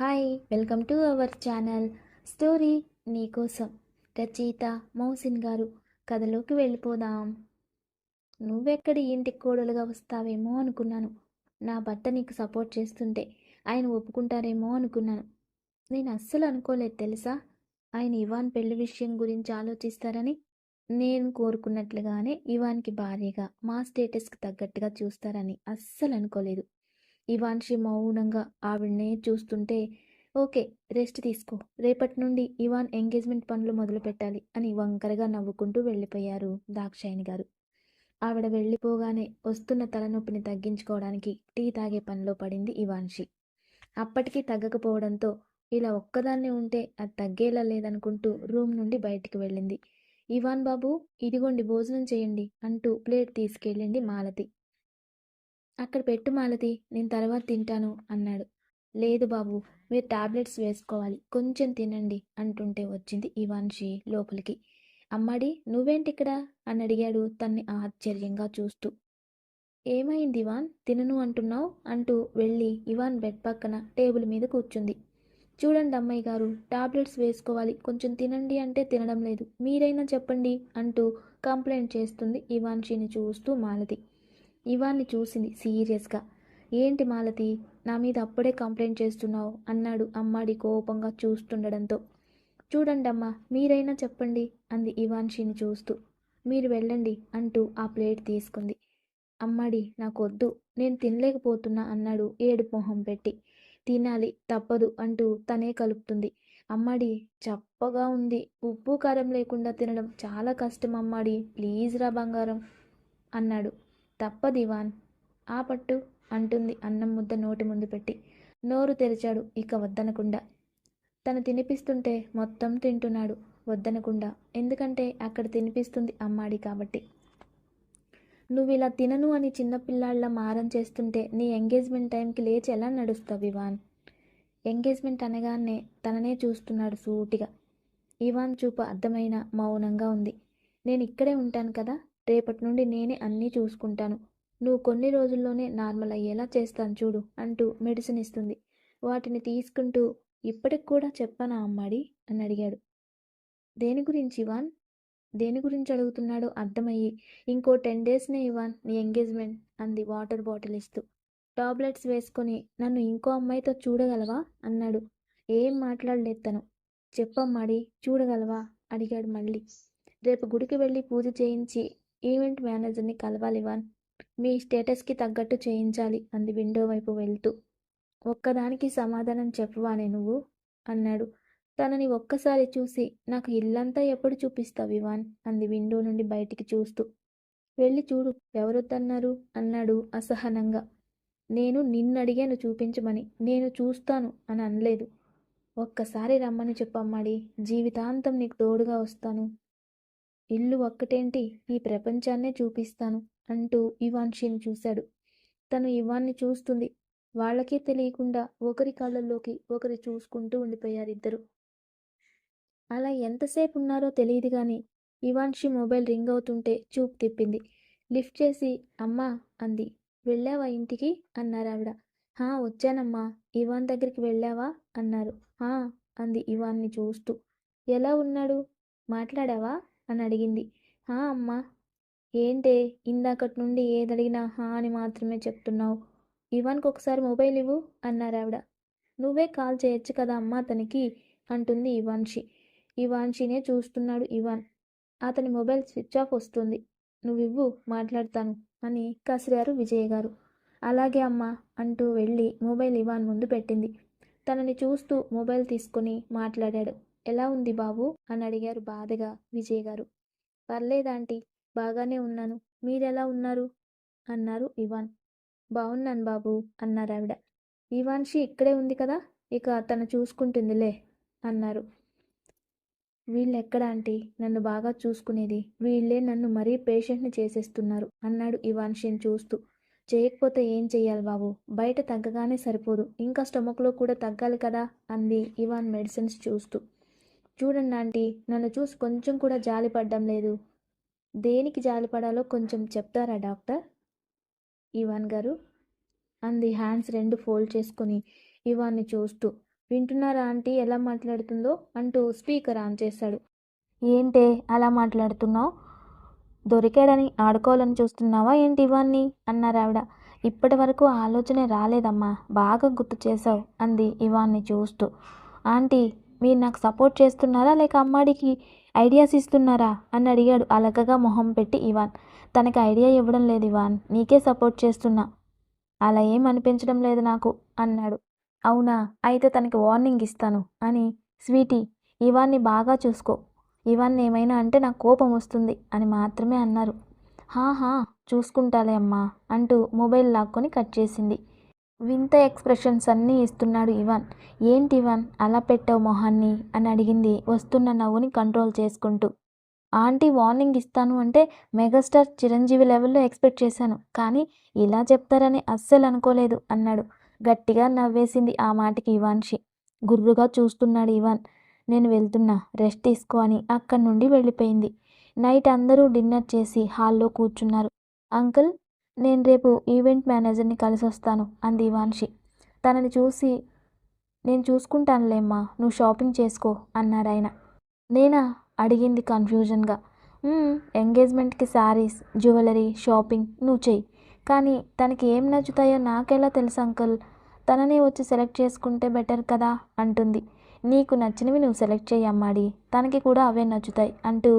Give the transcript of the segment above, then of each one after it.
Hi welcome to our channel. Story నీకోసం రచయిత మౌసిన్ గారు కథలోకి వెళ్ళిపోదాం. నువ్వెక్కడ ఇంటికి కోడలుగా వస్తావేమో అనుకున్నాను. నా భర్త నీకు సపోర్ట్ చేస్తుంటే ఆయన ఒప్పుకుంటారేమో అనుకున్నాను. నేను అస్సలు అనుకోలేదు తెలుసా? ఆయన ఇవాన్ పెళ్ళి విషయం గురించి ఆలోచిస్తారని నేను కోరుకున్నట్లుగానే ఇవాన్కి భార్యగా మా స్టేటస్కి తగ్గట్టుగా చూస్తారని అస్సలు అనుకోలేదు. ఇవాన్షి మౌనంగా ఆవిడనే చూస్తుంటే ఓకే రెస్ట్ తీసుకో. రేపటి నుండి ఇవాన్ ఎంగేజ్మెంట్ పనులు మొదలు పెట్టాలి అని వంకరగా నవ్వుకుంటూ వెళ్ళిపోయారు దాక్షాయణి గారు. ఆవిడ వెళ్ళిపోగానే వస్తున్న తలనొప్పిని తగ్గించుకోవడానికి టీ తాగే పనిలో పడింది ఇవాన్షి. అప్పటికీ తగ్గకపోవడంతో ఇలా ఒక్కదాన్నే ఉంటే అది తగ్గేలా లేదనుకుంటూ రూమ్ నుండి బయటికి వెళ్ళింది. ఇవాన్ బాబు ఇదిగోండి భోజనం చేయండి అంటూ ప్లేట్ తీసుకెళ్ళింది మాలతి. అక్కడ పెట్టు మాలతి నేను తర్వాత తింటాను అన్నాడు. లేదు బాబు మీరు టాబ్లెట్స్ వేసుకోవాలి కొంచెం తినండి అంటుంటే వచ్చింది ఇవాన్షి లోపలికి. అమ్మాడి నువ్వేంటి ఇక్కడ అని అడిగాడు తన్ని ఆశ్చర్యంగా చూస్తూ. ఏమైంది ఇవాన్? తినను అంటున్నావు? అంటూ వెళ్ళి ఇవాన్ బెడ్ పక్కన టేబుల్ మీద కూర్చుంది. చూడండి అమ్మాయి గారు టాబ్లెట్స్ వేసుకోవాలి కొంచెం తినండి అంటే తినడం లేదు మీరైనా చెప్పండి అంటూ కంప్లైంట్ చేస్తుంది ఇవాన్షిని చూస్తూ మాలతి. ఇవాన్ని చూసింది సీరియస్గా. ఏంటి మాలతి నా మీద అప్పుడే కంప్లైంట్ చేస్తున్నావు? అన్నాడు అమ్మాడి కోపంగా చూస్తుండడంతో. చూడండి అమ్మా మీరైనా చెప్పండి అంది ఇవాన్షిని చూస్తూ. మీరు వెళ్ళండి అంటూ ఆ ప్లేట్ తీసుకుంది. అమ్మాడి నాకొద్దు నేను తినలేకపోతున్నా అన్నాడు ఏడు మొహం పెట్టి. తినాలి తప్పదు అంటూ తనే కలుపుతుంది. అమ్మాడి చప్పగా ఉంది ఉప్పు కారం లేకుండా తినడం చాలా కష్టం అమ్మాడి ప్లీజ్ రా బంగారం అన్నాడు. తప్ప దివాన్ ఆ పట్టు అంటుంది అన్నం ముద్ద నోటి ముందు పెట్టి. నోరు తెరిచాడు ఇక వద్దనకుండా. తను తినిపిస్తుంటే మొత్తం తింటున్నాడు వద్దనకుండా. ఎందుకంటే అక్కడ తినిపిస్తుంది అమ్మాడి కాబట్టి. నువ్వు ఇలా తినను అని చిన్నపిల్లాళ్ళ మారం చేస్తుంటే నీ ఎంగేజ్మెంట్ టైంకి లేచి ఎలా నడుస్తావు ఇవాన్? ఎంగేజ్మెంట్ అనగానే తననే చూస్తున్నాడు సూటిగా. ఇవాన్ చూపు అర్థమైన మౌనంగా ఉంది. నేను ఇక్కడే ఉంటాను కదా? రేపటి నుండి నేనే అన్నీ చూసుకుంటాను. నువ్వు కొన్ని రోజుల్లోనే నార్మల్ అయ్యేలా చేస్తాను చూడు అంటూ మెడిసిన్ ఇస్తుంది. వాటిని తీసుకుంటూ ఇప్పటికి కూడా చెప్పనా అమ్మాడి? అని అడిగాడు. దేని గురించి ఇవాన్? దేని గురించి అడుగుతున్నాడో అర్థమయ్యి ఇంకో టెన్ డేస్నే ఇవాన్ నీ ఎంగేజ్మెంట్ అంది వాటర్ బాటిల్ ఇస్తూ. టాబ్లెట్స్ వేసుకొని నన్ను ఇంకో అమ్మాయితో చూడగలవా? అన్నాడు. ఏం మాట్లాడలేదు తను. చెప్పమ్మాడి చూడగలవా? అడిగాడు మళ్ళీ. రేపు గుడికి వెళ్ళి పూజ చేయించి ఈవెంట్ మేనేజర్ని కలవాలి వాన్. మీ స్టేటస్కి తగ్గట్టు చేయించాలి అంది విండో వైపు వెళ్తూ. ఒక్కదానికి సమాధానం చెప్పవానే నువ్వు? అన్నాడు. తనని ఒక్కసారి చూసి నాకు ఇల్లంతా ఎప్పుడు చూపిస్తావు ఇవాన్? అంది విండో నుండి బయటికి చూస్తూ. వెళ్ళి చూడు ఎవరొద్దన్నారు? అన్నాడు అసహనంగా. నేను నిన్నడిగాను చూపించమని నేను చూస్తాను అని అనలేదు ఒక్కసారి రమ్మని చెప్పమ్మాడి జీవితాంతం నీకు తోడుగా వస్తాను. ఇల్లు ఒక్కటేంటి? ఈ ప్రపంచాన్నే చూపిస్తాను అంటూ ఇవాన్షిని చూశాడు. తను ఇవాన్ని చూస్తుంది. వాళ్ళకే తెలియకుండా ఒకరి కళ్ళల్లోకి ఒకరి చూసుకుంటూ ఉండిపోయారిద్దరు. అలా ఎంతసేపు ఉన్నారో తెలియదు కానీ ఇవాన్షి మొబైల్ రింగ్ అవుతుంటే చూపు తిప్పింది. లిఫ్ట్ చేసి అమ్మా అంది. వెళ్ళావా ఇంటికి? అన్నారు ఆవిడ హా వచ్చానమ్మా. ఇవాన్ దగ్గరికి వెళ్ళావా? అన్నారు. హా అంది ఇవాన్ని చూస్తూ. ఎలా ఉన్నాడు? మాట్లాడావా? అని అడిగింది. హా అమ్మా ఏంటే ఇందాకటి నుండి ఏదడిగినా హా అని మాత్రమే చెప్తున్నావు. ఇవాన్కి ఒకసారి మొబైల్ ఇవ్వు అన్నారు ఆవిడ నువ్వే కాల్ చేయొచ్చు కదా అమ్మా అతనికి అంటుంది ఇవాన్షి. ఇవాన్షినే చూస్తున్నాడు ఇవాన్. అతని మొబైల్ స్విచ్ ఆఫ్ వస్తుంది. నువ్వు ఇవ్వు మాట్లాడతాను అని కసిరారు విజయ్ గారు. అలాగే అమ్మా అంటూ వెళ్ళి మొబైల్ ఇవాన్ ముందు పెట్టింది. తనని చూస్తూ మొబైల్ తీసుకొని మాట్లాడాడు. ఎలా ఉంది బాబు అని అడిగారు బాధగా విజయ్ గారు. పర్లేదాంటీ బాగానే ఉన్నాను. మీరెలా ఉన్నారు అన్నారు ఇవాన్. బాగున్నాను బాబు అన్నారు ఆవిడ. ఇవాన్షి ఇక్కడే ఉంది కదా? ఇక తను చూసుకుంటుందిలే అన్నారు. వీళ్ళెక్కడ ఆంటీ? నన్ను బాగా చూసుకునేది. వీళ్ళే నన్ను మరీ పేషెంట్ని చేసేస్తున్నారు అన్నాడు ఇవాన్షిని చూస్తూ. చేయకపోతే ఏం చెయ్యాలి బాబు? బయట తగ్గగానే సరిపోదు. ఇంకా స్టమక్లో కూడా తగ్గాలి కదా అంది ఇవాన్ మెడిసిన్స్ చూస్తూ. చూడండి ఆంటీ నన్ను చూసి కొంచెం కూడా జాలిపడ్డం లేదు. దేనికి జాలిపడాలో కొంచెం చెప్తారా డాక్టర్? ఇవాన్ గారు అంది హ్యాండ్స్ రెండు ఫోల్డ్ చేసుకొని ఇవాన్ని చూస్తూ. వింటున్నారా ఆంటీ ఎలా మాట్లాడుతుందో అంటూ స్పీకర్ ఆన్ చేశాడు. ఏంటే అలా మాట్లాడుతున్నావు? దొరికాడని ఆడుకోవాలని చూస్తున్నావా ఏంటి ఇవన్నీ? అన్నారు ఆవిడ. ఇప్పటి వరకు ఆలోచనే రాలేదమ్మా బాగా గుర్తు చేసావు అంది ఇవాన్ని చూస్తూ. ఆంటీ మీరు నాకు సపోర్ట్ చేస్తున్నారా? లేక అమ్మాడికి ఐడియాస్ ఇస్తున్నారా? అని అడిగాడు అలకగా మొహం పెట్టి ఇవాన్. తనకి ఐడియా ఇవ్వడం లేదు ఇవాన్. నీకే సపోర్ట్ చేస్తున్నా. అలా ఏం అనిపించడం లేదు నాకు అన్నాడు. అవునా? అయితే తనకి వార్నింగ్ ఇస్తాను అని. స్వీటీ ఇవాన్ని బాగా చూసుకో. ఇవాన్ని ఏమైనా అంటే నాకు కోపం వస్తుంది అని మాత్రమే అన్నారు. హా హా చూసుకుంటాలే అమ్మా అంటూ మొబైల్ లాక్కొని కట్ చేసింది. వింత ఎక్స్ప్రెషన్స్ అన్నీ ఇస్తున్నాడు ఇవాన్. ఏంటి ఇవాన్? అలా పెట్టావు మొహాన్ని? అని అడిగింది వస్తున్న నవ్వుని కంట్రోల్ చేసుకుంటూ. ఆంటీ వార్నింగ్ ఇస్తాను అంటే మెగాస్టార్ చిరంజీవి లెవెల్లో ఎక్స్పెక్ట్ చేశాను. కానీ ఇలా చెప్తారని అస్సలు అనుకోలేదు అన్నాడు. గట్టిగా నవ్వేసింది ఆ మాటకి ఇవాన్షి. గుర్రుగా చూస్తున్నాడు ఇవాన్. నేను వెళ్తున్నా రెస్ట్ తీసుకో అని అక్కడి నుండి వెళ్ళిపోయింది. నైట్ అందరూ డిన్నర్ చేసి హాల్లో కూర్చున్నారు. అంకుల్ నేను రేపు ఈవెంట్ మేనేజర్ని కలిసి వస్తాను అంది ఇవాన్షి. తనని చూసి నేను చూసుకుంటానులేమ్మా నువ్వు షాపింగ్ చేసుకో అన్నాడు ఆయన నేనా? అడిగింది కన్ఫ్యూజన్గా. ఎంగేజ్మెంట్కి శారీస్ జ్యువెలరీ షాపింగ్ నువ్వు చెయ్యి. కానీ తనకి ఏం నచ్చుతాయో నాకెలా తెలుసు అంకుల్? తననే వచ్చి సెలెక్ట్ చేసుకుంటే బెటర్ కదా అంటుంది. నీకు నచ్చినవి నువ్వు సెలెక్ట్ చేయి తనకి కూడా అవే నచ్చుతాయి అంటూ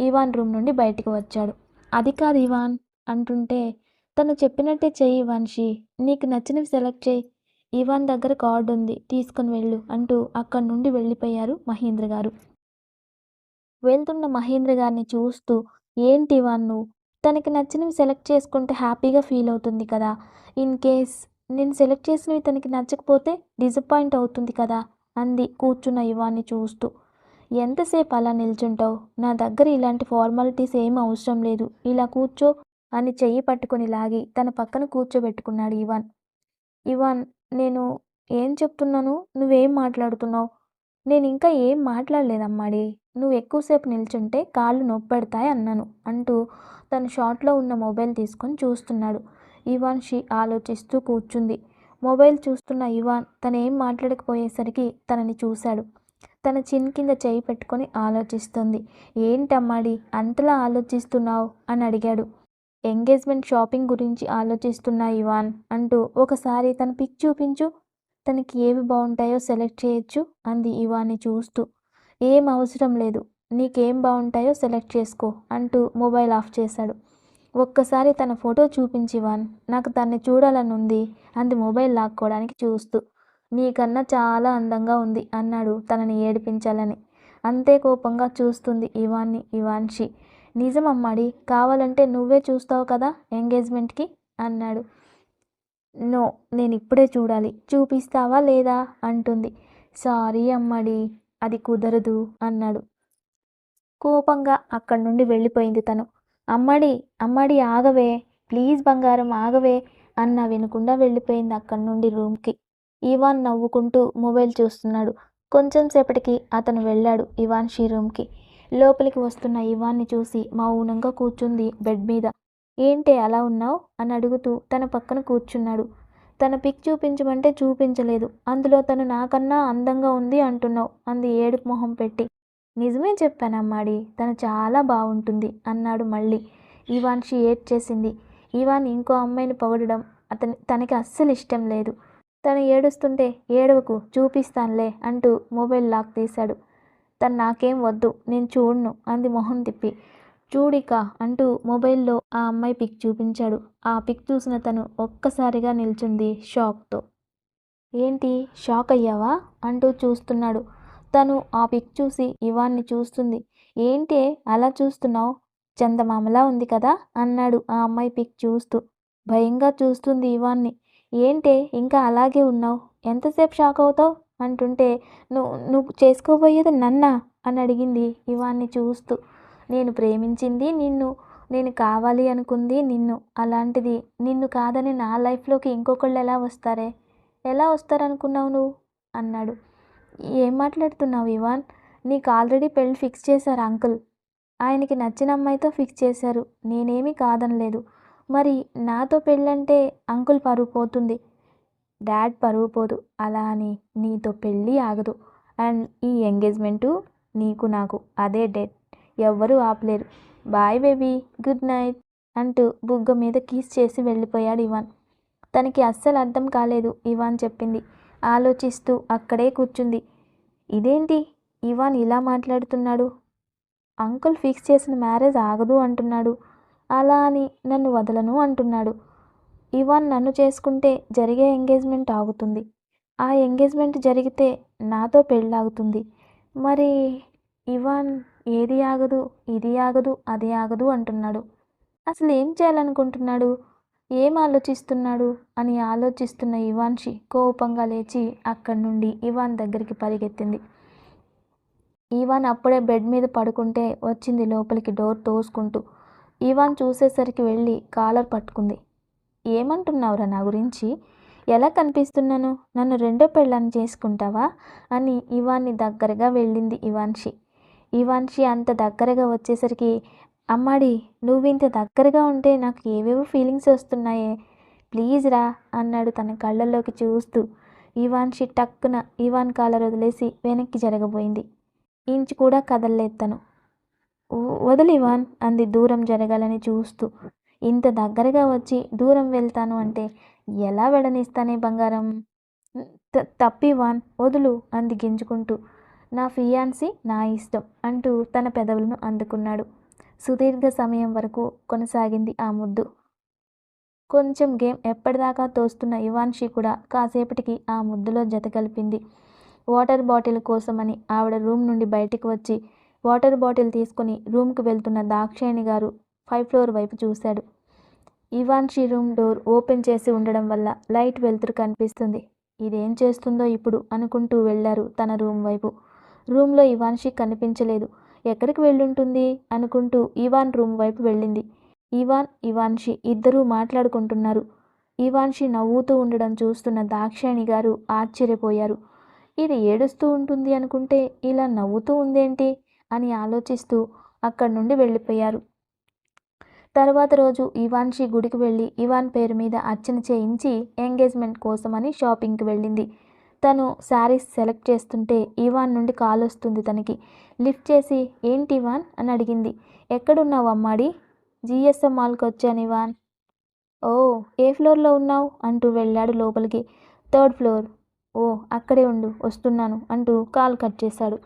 ఇవాన్ రూమ్ నుండి బయటికి వచ్చాడు. అది కాదు ఇవాన్ అంటుంటే తను చెప్పినట్టే చెయ్యి వంశీ నీకు నచ్చినవి సెలెక్ట్ చేయి ఇవాన్ దగ్గర కార్డు ఉంది తీసుకుని వెళ్ళు అంటూ అక్కడి నుండి వెళ్ళిపోయారు మహేంద్ర గారు. వెళ్తున్న మహేంద్ర గారిని చూస్తూ ఏంటి ఇవాన్ నువ్వు? తనకి నచ్చినవి సెలెక్ట్ చేసుకుంటే హ్యాపీగా ఫీల్ అవుతుంది కదా. ఇన్ కేస్ నేను సెలెక్ట్ చేసినవి తనకి నచ్చకపోతే డిసప్పాయింట్ అవుతుంది కదా అంది కూర్చున్న ఇవాన్ని చూస్తూ. ఎంతసేపు అలా నిల్చుంటావు? నా దగ్గర ఇలాంటి ఫార్మాలిటీస్ ఏం అవసరం లేదు. ఇలా కూర్చో అని చెయ్యి పట్టుకొని లాగి తన పక్కన కూర్చోబెట్టుకున్నాడు ఇవాన్. ఇవాన్ నేను ఏం చెప్తున్నాను? నువ్వేం మాట్లాడుతున్నావు? నేను ఇంకా ఏం మాట్లాడలేదమ్మాడి. నువ్వు ఎక్కువసేపు నిల్చుంటే కాళ్ళు నొప్పెడతాయి అన్నాను అంటూ తన షాట్లో ఉన్న మొబైల్ తీసుకొని చూస్తున్నాడు. ఇవాన్ షీ ఆలోచిస్తూ కూర్చుంది. మొబైల్ చూస్తున్న ఇవాన్ తనేం మాట్లాడకపోయేసరికి తనని చూశాడు. తన చిన్ కింద చేయి పెట్టుకొని ఆలోచిస్తుంది. ఏంటమ్మాడి అంతలా ఆలోచిస్తున్నావు? అని అడిగాడు. ఎంగేజ్మెంట్ షాపింగ్ గురించి ఆలోచిస్తున్నా ఇవాన్ అంటూ ఒకసారి తన పిక్ చూపించు. తనకి ఏవి బాగుంటాయో సెలెక్ట్ చేయొచ్చు అంది ఇవాన్ని చూస్తూ. ఏం అవసరం లేదు నీకేం బాగుంటాయో సెలెక్ట్ చేసుకో అంటూ మొబైల్ ఆఫ్ చేశాడు. ఒక్కసారి తన ఫోటో చూపించి ఇవాన్ నాకు తన్ని చూడాలని ఉంది అంది మొబైల్ లాక్కోవడానికి చూస్తూ. నీకన్నా చాలా అందంగా ఉంది అన్నాడు తనని ఏడిపించాలని. అంతే కోపంగా చూస్తుంది ఇవాన్ని ఇవాన్షి. నిజం అమ్మాడి కావాలంటే నువ్వే చూస్తావు కదా ఎంగేజ్మెంట్కి? అన్నాడు. నో నేను ఇప్పుడే చూడాలి. చూపిస్తావా లేదా? అంటుంది. సారీ అమ్మాడి అది కుదరదు అన్నాడు. కోపంగా అక్కడి నుండి వెళ్ళిపోయింది తను. అమ్మడి అమ్మడి ఆగవే ప్లీజ్ బంగారం ఆగవే అన్న వినకుండా వెళ్ళిపోయింది అక్కడి నుండి రూమ్కి. ఇవాన్ నవ్వుకుంటూ మొబైల్ చూస్తున్నాడు. కొంచెం సేపటికి అతను వెళ్ళాడు ఇవాన్ షీ రూమ్కి. లోపలికి వస్తున్న ఇవాన్ని చూసి మౌనంగా కూర్చుంది బెడ్ మీద. ఏంటే అలా ఉన్నావు? అని అడుగుతూ తన పక్కన కూర్చున్నాడు. తన పిక్ చూపించమంటే చూపించలేదు. అందులో తను నాకన్నా అందంగా ఉంది అంటున్నావు అంది ఏడుపు మొహం పెట్టి. నిజమే చెప్పానమ్మాడి తను చాలా బాగుంటుంది అన్నాడు మళ్ళీ. ఇవాన్షి ఏడ్ చేసింది ఇవాన్ ఇంకో అమ్మాయిని పొగడడం అతని తనకి అస్సలు ఇష్టం లేదు. తను ఏడుస్తుంటే ఏడవకు చూపిస్తానులే అంటూ మొబైల్ లాక్ తీశాడు. తను నాకేం వద్దు నేను చూడను అంది మొహం తిప్పి. చూడిక అంటూ మొబైల్లో ఆ అమ్మాయి పిక్ చూపించాడు. ఆ పిక్ చూసిన తను ఒక్కసారిగా నిల్చుంది షాక్తో. ఏంటి షాక్ అయ్యావా? అంటూ చూస్తున్నాడు. తను ఆ పిక్ చూసి ఇవాన్ని చూస్తుంది. ఏంటి అలా చూస్తున్నావు? చందమామలా ఉంది కదా? అన్నాడు ఆ అమ్మాయి పిక్ చూస్తూ. భయంగా చూస్తుంది ఇవాన్ని. ఏంటే ఇంకా అలాగే ఉన్నావు? ఎంతసేపు షాక్ అవుతావు? అంటుంటే నువ్వు నువ్వు చేసుకోబోయేది నన్నా? అని అడిగింది ఇవాన్ని చూస్తూ. నేను ప్రేమించింది నిన్ను నేను కావాలి అనుకుంది నిన్ను అలాంటిది నిన్ను కాదని నా లైఫ్లోకి ఇంకొకళ్ళు ఎలా వస్తారే? ఎలా వస్తారనుకున్నావు నువ్వు? అన్నాడు. ఏం మాట్లాడుతున్నావు ఇవాన్? నీకు ఆల్రెడీ పెళ్ళి ఫిక్స్ చేశారు అంకుల్. ఆయనకి నచ్చిన అమ్మాయితో ఫిక్స్ చేశారు. నేనేమీ కాదనలేదు. మరి నాతో పెళ్ళంటే అంకుల్ పరువు పోతుంది. డాడ్ పరువు పోదు. అలా అని నీతో పెళ్ళి ఆగదు. అండ్ ఈ ఎంగేజ్మెంటు నీకు నాకు. అదే డేట్ ఎవ్వరూ ఆపలేరు. బాయ్ బేబీ గుడ్ నైట్ అంటూ బుగ్గ మీద కీస్ చేసి వెళ్ళిపోయాడు ఇవాన్. తనకి అస్సలు అర్థం కాలేదు ఇవాన్ చెప్పింది. ఆలోచిస్తూ అక్కడే కూర్చుంది. ఇదేంటి? ఇవాన్ ఇలా మాట్లాడుతున్నాడు. అంకుల్ ఫిక్స్ చేసిన మ్యారేజ్ ఆగదు అంటున్నాడు. అలా అని నన్ను వదలను అంటున్నాడు. ఇవాన్ నన్ను చేసుకుంటే జరిగే ఎంగేజ్మెంట్ ఆగుతుంది. ఆ ఎంగేజ్మెంట్ జరిగితే నాతో పెళ్ళాగుతుంది. మరి ఇవాన్ ఏది ఆగదు ఇది ఆగదు అది ఆగదు అంటున్నాడు. అసలు ఏం చేయాలనుకుంటున్నాడు? ఏం ఆలోచిస్తున్నాడు? అని ఆలోచిస్తున్న ఇవాన్షి కోపంగా లేచి అక్కడి నుండి ఇవాన్ దగ్గరికి పరిగెత్తింది. ఇవాన్ అప్పుడే బెడ్ మీద పడుకుంటే వచ్చింది లోపలికి డోర్ తోసుకుంటూ. ఇవాన్ చూసేసరికి వెళ్ళి కాలర్ పట్టుకుంది. ఏమంటున్నావురా నా గురించి? ఎలా కనిపిస్తున్నాను? నన్ను రెండో పెళ్ళాన్ని చేసుకుంటావా? అని ఇవాన్ని దగ్గరగా వెళ్ళింది ఇవాన్షి. ఇవాన్షి అంత దగ్గరగా వచ్చేసరికి అమ్మాడి నువ్వు ఇంత దగ్గరగా ఉంటే నాకు ఏవేవో ఫీలింగ్స్ వస్తున్నాయే. ప్లీజ్ రా అన్నాడు తన కళ్ళల్లోకి చూస్తూ. ఇవాన్షి టక్కున ఇవాన్ కాలర్ వదిలేసి వెనక్కి జరగబోయింది. ఇంచు కూడా కదలలేదు తను. ఇవాన్ అంది దూరం జరగాలని చూస్తూ. ఇంత దగ్గరగా వచ్చి దూరం వెళ్తాను అంటే ఎలా వెడనిస్తానే బంగారం? తప్పి వాన్ వదులు అంది గింజుకుంటూ. నా ఫియాన్సీ నా ఇష్టం అంటూ తన పెదవులను అందుకున్నాడు. సుదీర్ఘ సమయం వరకు కొనసాగింది ఆ ముద్దు. కొంచెం గేమ్ ఎప్పటిదాకా తోస్తున్న ఇవాన్షి కూడా కాసేపటికి ఆ ముద్దులో జత కలిపింది. వాటర్ బాటిల్ కోసమని ఆవిడ రూమ్ నుండి బయటికి వచ్చి వాటర్ బాటిల్ తీసుకుని రూమ్కి వెళ్తున్న దాక్షాయణి గారు ఫైవ్ ఫ్లోర్ వైపు చూశాడు. ఇవాన్షి రూమ్ డోర్ ఓపెన్ చేసి ఉండడం వల్ల లైట్ వెలుతురు కనిపిస్తుంది. ఇదేం చేస్తుందో ఇప్పుడు అనుకుంటూ వెళ్ళారు తన రూమ్ వైపు. రూమ్లో ఇవాన్షి కనిపించలేదు. ఎక్కడికి వెళ్ళుంటుంది అనుకుంటూ ఇవాన్ రూమ్ వైపు వెళ్ళింది. ఇవాన్ ఇవాన్షి ఇద్దరూ మాట్లాడుకుంటున్నారు. ఇవాన్షి నవ్వుతూ ఉండడం చూస్తున్న దాక్షాయణి గారు ఆశ్చర్యపోయారు. ఇది ఏడుస్తూ ఉంటుంది అనుకుంటే ఇలా నవ్వుతూ ఉందేంటి అని ఆలోచిస్తూ అక్కడి నుండి వెళ్ళిపోయారు. తర్వాత రోజు ఇవాన్షి గుడికి వెళ్ళి ఇవాన్ పేరు మీద అర్చన చేయించి ఎంగేజ్మెంట్ కోసమని షాపింగ్కి వెళ్ళింది. తను శారీస్ సెలెక్ట్ చేస్తుంటే ఇవాన్ నుండి కాల్ వస్తుంది తనకి. లిఫ్ట్ చేసి ఏంటి ఇవాన్? అని అడిగింది. ఎక్కడున్నావు అమ్మాడి? జిఎస్ఎం మాల్కి వచ్చాను ఇవాన్. ఓ ఏ ఫ్లోర్లో ఉన్నావు? అంటూ వెళ్ళాడు లోపలికి. Third floor. ఓ అక్కడే ఉండు వస్తున్నాను అంటూ కాల్ కట్ చేశాడు.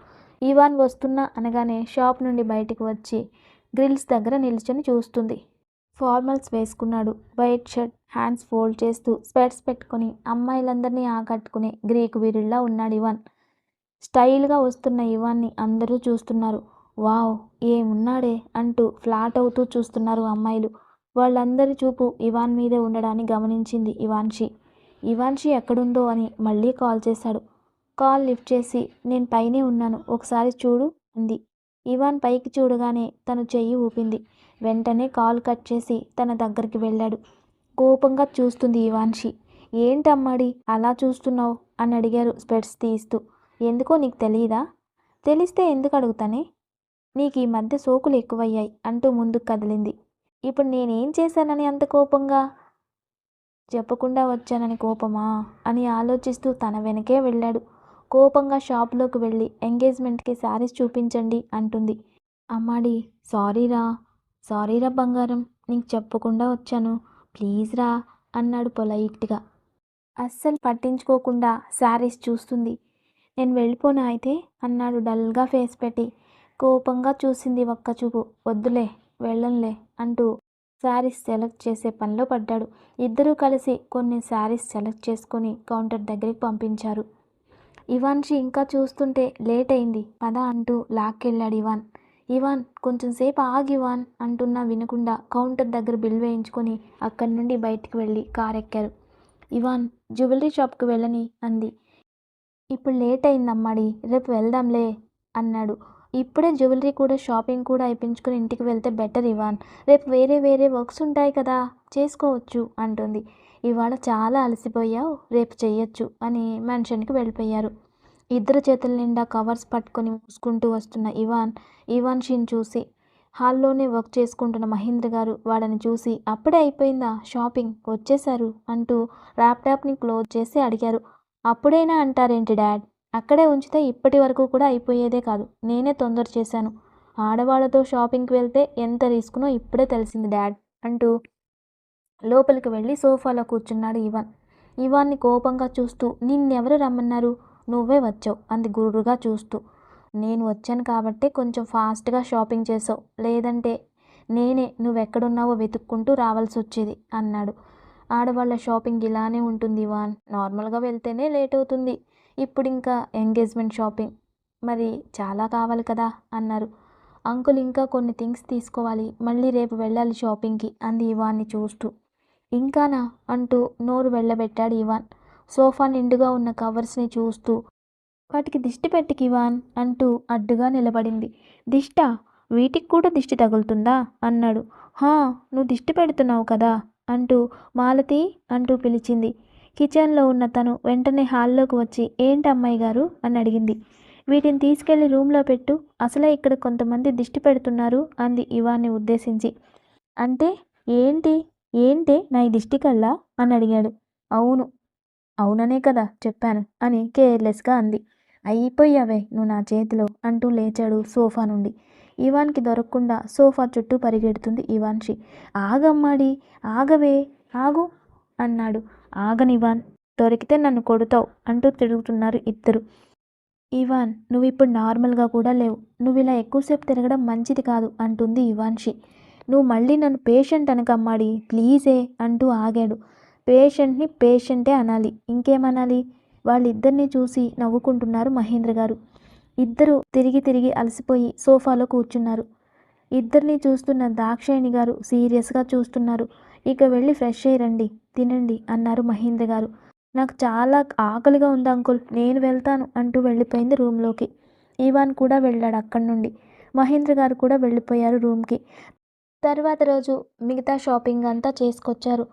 ఇవాన్ వస్తున్నా అనగానే షాప్ నుండి బయటికి వచ్చి గ్రిల్స్ దగ్గర నిల్చొని చూస్తుంది. ఫార్మల్స్ వేసుకున్నాడు. వైట్ షర్ట్ హ్యాండ్స్ ఫోల్డ్ చేస్తూ స్పెట్స్ పెట్టుకొని అమ్మాయిలందరినీ ఆకట్టుకునే గ్రీకు వీరుల్లా ఉన్నాడు ఇవాన్. స్టైల్గా వస్తున్న ఇవాన్ని అందరూ చూస్తున్నారు. వావ్ ఏమున్నాడే అంటూ ఫ్లాట్ అవుతూ చూస్తున్నారు అమ్మాయిలు. వాళ్ళందరి చూపు ఇవాన్ మీదే ఉండడాన్ని గమనించింది ఇవాన్షి. ఇవాన్షి ఎక్కడుందో అని మళ్ళీ కాల్ చేశాడు. కాల్ లిఫ్ట్ చేసి నేను పైనే ఉన్నాను. ఒకసారి చూడు అంది. ఇవాన్ పైకి చూడగానే తను చెయ్యి ఊపింది. వెంటనే కాల్ కట్ చేసి తన దగ్గరికి వెళ్ళాడు. కోపంగా చూస్తుంది ఇవాన్షి. ఏంటమ్మాడి అలా చూస్తున్నావు? అని అడిగారు స్పెట్స్ తీస్తూ. ఎందుకో నీకు తెలియదా తెలిస్తే ఎందుకు అడుగుతానే? నీకు ఈ మధ్య సోకులు ఎక్కువయ్యాయి అంటూ ముందుకు కదిలింది. ఇప్పుడు నేనేం చేశానని అంత కోపంగా? చెప్పకుండా వచ్చానని కోపమా? అని ఆలోచిస్తూ తన వెనకే వెళ్ళాడు. కోపంగా షాప్లోకి వెళ్ళి ఎంగేజ్మెంట్కి శారీస్ చూపించండి అంటుంది. అమ్మాడి సారీరా సారీరా బంగారం నీకు చెప్పకుండా వచ్చాను. ప్లీజ్ రా అన్నాడు పొలైట్గా. అస్సలు పట్టించుకోకుండా శారీస్ చూస్తుంది. నేను వెళ్ళిపోనా అయితే? అన్నాడు డల్గా ఫేస్ పెట్టి. కోపంగా చూసింది ఒక్క చూపు. వద్దులే వెళ్ళంలే అంటూ శారీస్ సెలెక్ట్ చేసే పనిలో పడ్డాడు. ఇద్దరూ కలిసి కొన్ని శారీస్ సెలెక్ట్ చేసుకొని కౌంటర్ దగ్గరికి పంపించారు. ఇవాన్షి ఇంకా చూస్తుంటే లేట్ అయింది పద అంటూ లాక్కెళ్ళాడు ఇవాన్. ఇవాన్ కొంచెం సేపు ఆగి ఇవాన్ అంటున్నా వినకుండా కౌంటర్ దగ్గర బిల్ వేయించుకొని అక్కడి నుండి బయటికి వెళ్ళి కార్ ఎక్కారు ఇవాన్ జ్యువెలరీ షాప్కి వెళ్ళని అంది. ఇప్పుడు లేట్ అయింది అమ్మాడి రేపు వెళ్దాంలే అన్నాడు. ఇప్పుడే జ్యువెలరీ కూడా షాపింగ్ కూడా అయిపించుకుని ఇంటికి వెళ్తే బెటర్ ఇవాన్. రేపు వేరే వేరే వర్క్స్ ఉంటాయి కదా చేసుకోవచ్చు అంటుంది. ఇవాళ చాలా అలసిపోయావు రేపు చేయొచ్చు అని మెన్షన్కి వెళ్ళిపోయారు. ఇద్దరు చేతుల నిండా కవర్స్ పట్టుకొని మూసుకుంటూ వస్తున్న ఇవాన్ ఇవాన్ షీన్ చూసి హాల్లోనే వర్క్ చేసుకుంటున్న మహేంద్ర గారు వాళ్ళని చూసి అప్పుడే అయిపోయిందా? షాపింగ్? వచ్చేశారు? అంటూ ల్యాప్టాప్ని క్లోజ్ చేసి అడిగారు. అప్పుడైనా? అంటారేంటి డాడ్? అక్కడే ఉంచితే ఇప్పటి వరకు కూడా అయిపోయేదే కాదు. నేనే తొందర చేశాను. ఆడవాళ్ళతో షాపింగ్కి వెళ్తే ఎంత రిస్క్నో ఇప్పుడే తెలిసింది డాడ్ అంటూ లోపలికి వెళ్ళి సోఫాలో కూర్చున్నాడు ఇవాన్. ఇవాన్ని కోపంగా చూస్తూ నిన్నెవరు రమ్మన్నారు? నువ్వే వచ్చావు అంది గురుడుగా చూస్తూ. నేను వచ్చాను కాబట్టి కొంచెం ఫాస్ట్గా షాపింగ్ చేసావు లేదంటే నేనే నువ్వెక్కడున్నావో వెతుక్కుంటూ రావాల్సి వచ్చేది అన్నాడు. ఆడవాళ్ళ షాపింగ్ ఇలానే ఉంటుంది ఇవాన్. నార్మల్గా వెళ్తేనే లేట్ అవుతుంది ఇప్పుడు ఇంకా ఎంగేజ్మెంట్ షాపింగ్. మరి చాలా కావాలి కదా అన్నారు. అంకుల్ ఇంకా కొన్ని థింగ్స్ తీసుకోవాలి. మళ్ళీ రేపు వెళ్ళాలి షాపింగ్కి అంది ఇవాన్ని చూస్తూ. ఇంకానా? అంటూ నోరు వెళ్ళబెట్టాడు ఇవాన్. సోఫా నిండుగా ఉన్న కవర్స్ని చూస్తూ వాటికి దిష్టి పెట్టికి ఇవాన్ అంటూ అడ్డుగా నిలబడింది. దిష్ట? వీటికి కూడా దిష్టి తగులుతుందా? అన్నాడు. హా నువ్వు దిష్టి పెడుతున్నావు కదా? అంటూ మాలతి అంటూ పిలిచింది. కిచెన్లో ఉన్న తను వెంటనే హాల్లోకి వచ్చి ఏంటి అమ్మాయి గారు? అని అడిగింది. వీటిని తీసుకెళ్ళి రూమ్లో పెట్టు. అసలే ఇక్కడ కొంతమంది దిష్టి పెడుతున్నారు అంది ఇవాన్ని ఉద్దేశించి. అంటే ఏంటి? ఏంటి నా ఈ దిష్టి అని అడిగాడు. అవును అవుననే కదా చెప్పాను అని కేర్లెస్గా అంది. అయిపోయావే నువ్వు నా చేతిలో అంటూ లేచాడు సోఫా నుండి. ఇవాన్కి దొరకకుండా సోఫా చుట్టూ పరిగెడుతుంది ఇవాన్షి. ఆగమ్మాడి ఆగవే ఆగు అన్నాడు. ఆగనివాన్ దొరికితే నన్ను కొడతావు అంటూ తిరుగుతున్నారు ఇద్దరు. ఇవాన్ నువ్వు ఇప్పుడు నార్మల్గా కూడా లేవు. నువ్వు ఇలా ఎక్కువసేపు తిరగడం మంచిది కాదు అంటుంది ఇవాన్షి. నువ్వు మళ్ళీ నన్ను పేషెంట్ అనకమ్మాడి ప్లీజే అంటూ ఆగాడు. పేషెంట్ని పేషెంటే అనాలి. ఇంకేమనాలి? వాళ్ళిద్దరిని చూసి నవ్వుకుంటున్నారు మహేంద్ర గారు. ఇద్దరు తిరిగి తిరిగి అలసిపోయి సోఫాలో కూర్చున్నారు. ఇద్దరిని చూస్తున్న దాక్షాయణి గారు సీరియస్గా చూస్తున్నారు. ఇక వెళ్ళి ఫ్రెష్ అయ్యి రండి తినండి అన్నారు మహేంద్ర గారు. నాకు చాలా ఆకలిగా ఉంది అంకుల్ నేను వెళ్తాను అంటూ వెళ్ళిపోయింది రూమ్లోకి. ఇవాన్ కూడా వెళ్ళాడు అక్కడి నుండి. మహేంద్ర గారు కూడా వెళ్ళిపోయారు రూమ్కి. తర్వాత రోజు మిగతా షాపింగ్ అంతా చేసుకొచ్చారు.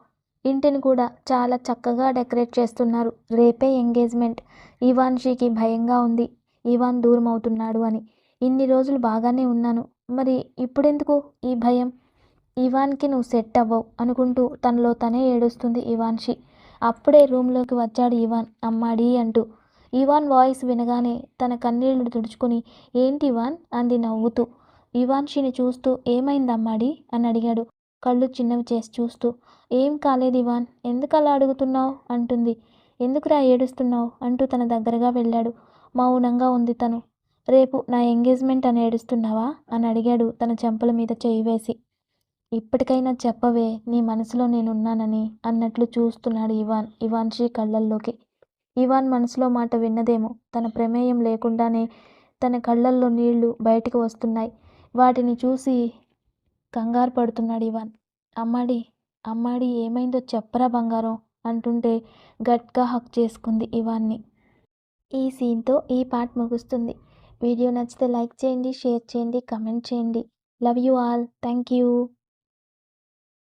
ఇంటిని కూడా చాలా చక్కగా డెకరేట్ చేస్తున్నారు. రేపే ఎంగేజ్మెంట్. ఇవాన్షికి భయంగా ఉంది. ఇవాన్ దూరం అవుతున్నాడు అని. ఇన్ని రోజులు బాగానే ఉన్నాను. మరి ఇప్పుడెందుకు ఈ భయం? ఇవాన్కి నువ్వు సెట్ అవ్వవు అనుకుంటూ తనలో తనే ఏడుస్తుంది ఇవాన్షి. అప్పుడే రూమ్లోకి వచ్చాడు ఇవాన్. అమ్మాడి అంటూ. ఇవాన్ వాయిస్ వినగానే తన కన్నీళ్ళు తుడుచుకొని ఏంటి ఇవాన్? అంది నవ్వుతూ. ఇవాన్షిని చూస్తూ ఏమైందమ్మాడి? అని అడిగాడు. కళ్ళు చిన్నవి చేసి చూస్తూ ఏం కాలేదు ఇవాన్. ఎందుకు అలా అడుగుతున్నావు? అంటుంది. ఎందుకురా ఏడుస్తున్నావు? అంటూ తన దగ్గరగా వెళ్ళాడు. మౌనంగా ఉంది తను. రేపు నా ఎంగేజ్మెంట్ అని ఏడుస్తున్నావా? అని అడిగాడు తన చెంపల మీద చేయి వేసి. ఇప్పటికైనా చెప్పవే నీ మనసులో నేనున్నానని అన్నట్లు చూస్తున్నాడు ఇవాన్ ఇవాన్షి కళ్ళల్లోకి. ఇవాన్ మనసులో మాట విన్నదేమో. తన ప్రమేయం లేకుండానే తన కళ్ళల్లో నీళ్ళు బయటకు వస్తున్నాయి. వాటిని చూసి కంగారు పడుతున్నాడు ఇవాన్. అమ్మాడి అమ్మాడి ఏమైందో చెప్పరా బంగారం అంటుంటే గట్గా హక్ చేసుకుంది ఇవాన్ని. ఈ సీన్తో ఈ పార్ట్ ముగుస్తుంది. వీడియో నచ్చితే లైక్ చేయండి షేర్ చేయండి కమెంట్ చేయండి. Love you all. Thank you.